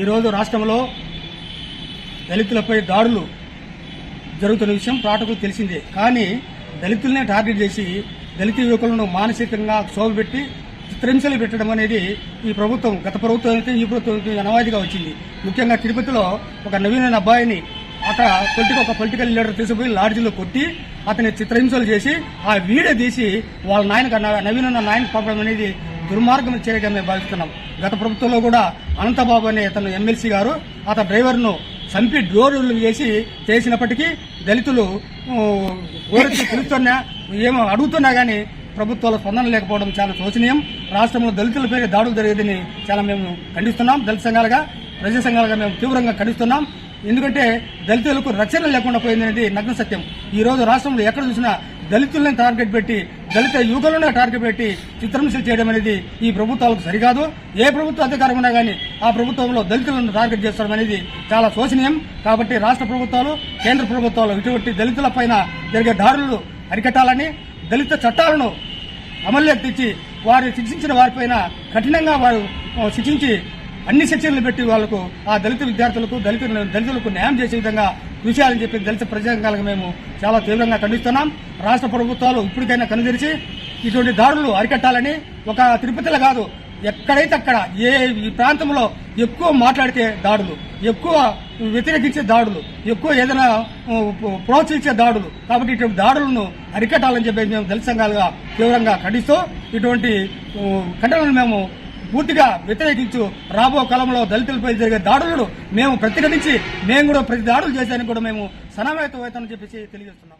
ఈరోజు రాష్ట్రంలో దళితులపై దాడులు జరుగుతున్న విషయం పాటకు తెలిసిందే. కానీ దళితులనే టార్గెట్ చేసి దళిత యువకులను మానసికంగా పెట్టి చిత్రహింసలు పెట్టడం అనేది ఈ ప్రభుత్వం గత ప్రభుత్వం అయితే ఈ ప్రభుత్వం అనవాదిగా వచ్చింది. ముఖ్యంగా తిరుపతిలో ఒక నవీన అబ్బాయిని అక్కడ పొలిటికల్ ఒక పొలిటికల్ లీడర్ తీసుకుపోయి లాడ్జీలో కొట్టి అతని చిత్రహింసలు చేసి ఆ వీడియో తీసి వాళ్ళ నాయనకు నవీన నాయనకు పంపడం అనేది దుర్మార్గం చేయగా మేము భావిస్తున్నాం. గత ప్రభుత్వంలో కూడా అనంతబాబు అనే అతను ఎమ్మెల్సీ గారు అతని డ్రైవర్ను చంపి డోర్లు చేసి చేసినప్పటికీ దళితులు ఓరెత్తి పిలుస్తున్నా ఏమో అడుగుతున్నా కానీ ప్రభుత్వాల స్పందన లేకపోవడం చాలా శోచనీయం. రాష్ట్రంలో దళితులపై దాడులు జరిగేదని చాలా మేము ఖండిస్తున్నాం. దళిత సంఘాలుగా ప్రజా సంఘాలుగా మేము తీవ్రంగా ఖండిస్తున్నాం. ఎందుకంటే దళితులకు రక్షణ లేకుండా పోయిందనేది నగ్న సత్యం. ఈ రోజు రాష్ట్రంలో ఎక్కడ చూసినా దళితుల్ని టార్గెట్ పెట్టి దళిత యువకులను టార్గెట్ పెట్టి చిత్రహింసలు చేయడం అనేది ఈ ప్రభుత్వాలకు సరికాదు. ఏ ప్రభుత్వ అధికారం ఉన్నా కానీ ఆ ప్రభుత్వంలో దళితులను టార్గెట్ చేస్తడం అనేది చాలా శోచనీయం. కాబట్టి రాష్ట్ర ప్రభుత్వాలు కేంద్ర ప్రభుత్వాలు ఇటువంటి దళితుల పైన జరిగే దారులు అరికట్టాలని దళిత చట్టాలను అమల్లోకి తెచ్చి వారు శిక్షించిన వారిపైన కఠినంగా వారు శిక్షించి అన్ని సెక్షన్లు పెట్టి వాళ్ళకు ఆ దళిత విద్యార్థులకు దళిత దళితులకు న్యాయం చేసే విధంగా విషయాలని చెప్పి దళిత ప్రజాంగాలకు మేము చాలా తీవ్రంగా ఖండిస్తున్నాం. రాష్ట్ర ప్రభుత్వాలు ఇప్పటికైనా కనుగరిచి ఇటువంటి దాడులు అరికట్టాలని ఒక తిరుపతిలో కాదు ఎక్కడైతే అక్కడ ఏ ఈ ప్రాంతంలో ఎక్కువ మాట్లాడితే దాడులు ఎక్కువ వ్యతిరేకించే దాడులు ఎక్కువ ఏదైనా ప్రోత్సహించే దాడులు. కాబట్టి ఇటువంటి దాడులను అరికట్టాలని చెప్పి మేము దళిత సంఘాలుగా తీవ్రంగా ఖండిస్తూ ఇటువంటి ఖండనలు మేము పూర్తిగా వ్యతిరేకించు. రాబో కాలంలో దళితులపై జరిగే దాడులను మేము ప్రతిఘటించి మేము కూడా ప్రతి దాడులు చేసేందుకు కూడా మేము సమావేతం అవుతామని చెప్పేసి తెలియజేస్తున్నాం.